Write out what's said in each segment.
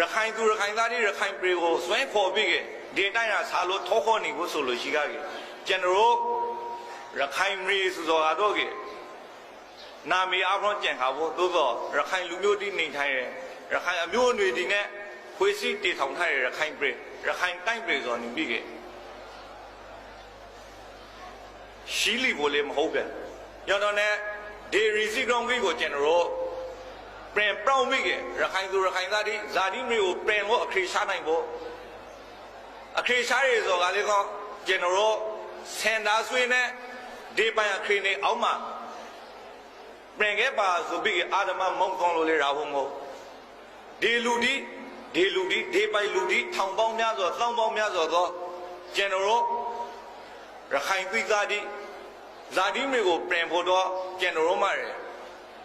ရခိုင်သူရခိုင်သားတွေရခိုင်ပြည်ကိုစွဲခေါ်ပြီးကဒီတိုင်းရဆာလို့ထောခေါ်နေကိုဆိုလို့ရှိကြတယ်ကျွန်တော်တို့ရခိုင်မျိုးဆိုတော့တော့ကနာမည်အဖောင်းကြံခါဖို့သို့တော့ရခိုင်လူမျိုးတိနေထိုင်ရရခိုင်အမျိုးအနွယ်ဒီနဲ့ခွေးစီတေထောင်ထားရရခိုင်ပြည်ရခိုင်တိုင်းပြည်ဆိုနေပြီးကရှိလီဘိုလေမဟုတ်ပြန်ညတော့ ਨੇ ဒီရီစီကောင်ကြီးကိုကျွန်တော်တို့ ပြန်ပြောင်းမိခဲ့ရခိုင်သူရခိုင်သားတွေဇာတိမျိုးကိုပြန်လို့အခရေရှားနိုင်ဖို့အခရေရှားရဆိုကလေးကောကျွန်တော်တို့စင်တာဆွေးနဲ့ဒီပိုင်အခရေနေအောင်မှပြန်ခဲ့ပါဆိုပြီးအာဓမမုံကောင်းလို့လေရာဖို့မဟုတ်ဒီလူဒီဒီလူဒီဒီပိုင်လူဒီထောင်ပေါင်းများစွာသောင်းပေါင်းများစွာသောကျွန်တော်တို့ရခိုင်ပြည်သားတွေဇာတိမျိုးကိုပြန်ဖို့တော့ကျွန်တော်တို့မှရယ်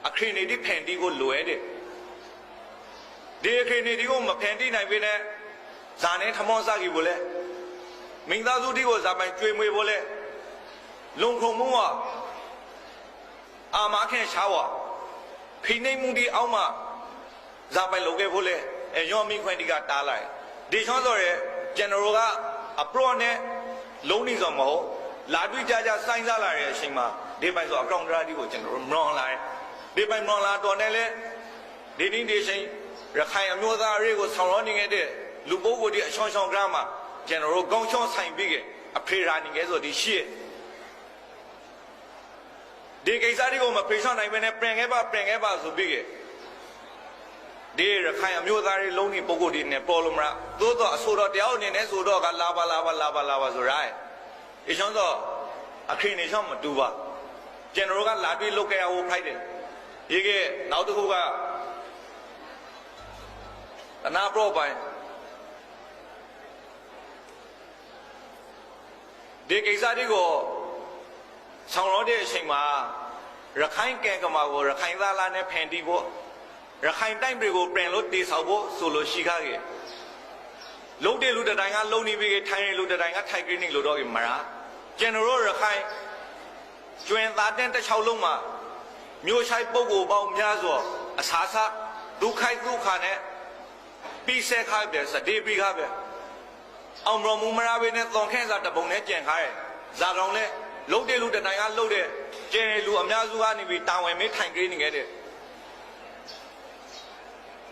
အခရင်နေဒီဖန်တီးကိုလွယ်တယ်ဒီအခရင်နေဒီကိုမဖန်တီးနိုင်ပေနဲ့ဇာနဲ့ထမောစားကြီးဘို့လဲမိသားစုဒီကိုဇာပိုင်ကျွေမွေဘို့လဲလုံခုံမုံဝအာမခင်ရှားဝဖိနေမှုဒီအောက်မှာဇာပိုင်လုံခဲ့ဖို့လဲအယောမိခွင့်ဒီကတားလိုက်ဒီချောစောရဲကျွန်တော်တို့ကအပရော့နဲ့လုံးနေစောမဟုတ်လာတွေ့ကြကြစိုင်းစားလာတဲ့အချိန်မှာဒီပိုင်ဆိုအကောင့်ဒရာဒီကိုကျွန်တော်တို့မလွန်လာတယ် ဒီပိုင်မော်လာတော်နဲ့လဲဒီနေ့ဒီချိန်ရခိုင်အမျိုးသားတွေကိုဆောင်ရွက်နေခဲ့တဲ့လူပုဂ္ဂိုလ်တွေအချောင်းချောင်းကမ်းမှာကျွန်တော်တို့ကောင်းချောင်းဆိုင်ပြီးကအဖေရာနေခဲ့ဆိုဒီရှေ့ဒီကိစ္စတွေကိုမဖေချောင်းနိုင်ဘဲနဲ့ပြင်ခဲ့ပါပြင်ခဲ့ပါဆိုပြီးကဒီရခိုင်အမျိုးသားတွေလုံးနေပုဂ္ဂိုလ်တွေနဲ့ပေါ်လို့မလားသို့တော့အဆိုတော်တယောက်အနေနဲ့ဆိုတော့ကလာပါလာပါလာပါလာပါဆိုရိုင်းအချောင်းတော့အခင်းနေချောင်းမတူပါကျွန်တော်တို့ကလာတွေ့လုတ်ကြရဖို့ဖိုက်တယ် ဒီကနောက်တစ်ခုကတနာပရော့ပိုင်းဒီကိစ္စတွေကိုဆောင်ရောတဲ့အချိန်မှာရခိုင်ကံကမာကိုရခိုင်သားလာနဲ့ဖန်တီးဖို့ရခိုင်တိုင်းပြည်ကိုပြန်လို့တေဆောက်ဖို့ဆိုလို့ရှိခဲ့ခဲ့လုံးတဲ့လူတစ်တိုင်းကလုံးနေပြီထိုင်တဲ့လူတစ်တိုင်းကထိုင်ကင်းနေလို့တော့မလားကျွန်တော်တို့ရခိုင်ကျွင်သားတဲ့တစ်ချောက်လုံးမှာ မျိုးဆိုင်ပုဂ္ဂိုလ်ပေါင်းများစွာအစာဆဒုက္ခိုက်ဒုက္ခနဲ့ပြီးဆက်ခိုက်တယ်စတေးပြီးခါပဲအောင်မမူမရာဘေနဲ့သွန်ခဲစားတပုံနဲ့ကြံခါရဲဇာကောင်နဲ့လှုပ်တဲ့လူတတိုင်ကလှုပ်တဲ့ကျဲလူအများစုကနေပြီးတာဝန်မေးထိုင်ကြနေခဲ့တဲ့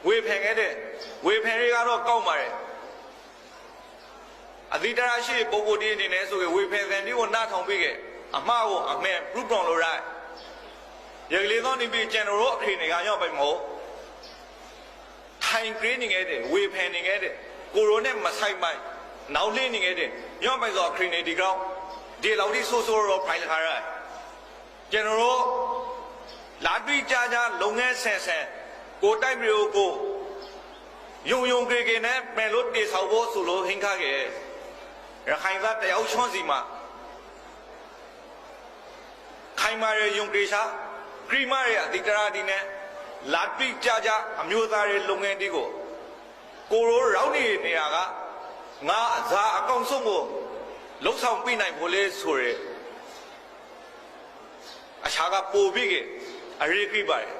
ဝေဖန်ခဲ့တဲ့ဝေဖန်တွေကတော့ကောက်ပါတယ်အသီတရာရှိပုဂ္ဂိုလ်ဒီအနေနဲ့ဆိုရင်ဝေဖန်တဲ့ဒီကိုနားထောင်ပြီးခဲ့အမှားကိုအမှန်ပြူပတော်လို့ရိုက် ရကလေးသောနေပြီကျွန်တော်တို့အဖေနေကရောက်ပိုင်မို့ထိုင်ကရင်းနေခဲ့တယ်ဝေဖန်နေခဲ့တယ်ကိုရိုနဲ့မဆိုင်ပိုင်နောက်လင်းနေခဲ့တယ်ရောက်ပိုင်သောခရီးနေဒီကောင်ဒီလောက်ဒီဆိုးဆိုးတော့ဖိုင်ခါရကျွန်တော်တို့လာတွေ့ကြကြလုပ်ငန်းဆန်ဆန်ကိုတိုက်မျိုးကိုယုံယုံကြည်ကြည်နဲ့ပြန်လို့တေဆောက်ဖို့ဆိုလို့ဟင်ခခဲ့ရခိုင်သားတယောက်ချွန်းစီမှာခိုင်မာရယုံကြည်ရှား ခရီးမရဲ့အတိတ်တရာဒီနဲ့လာတိကြကြအမျိုးသားရဲ့လုပ်ငန်းတွေကိုကိုရိုရောက်နေနေရကငါအသာအကောင်ဆုံးကိုလှုပ်ဆောင်ပြနိုင်ဖို့လဲဆိုရဲအချာကပို့ပြီးကအရေးကြီးပါတယ်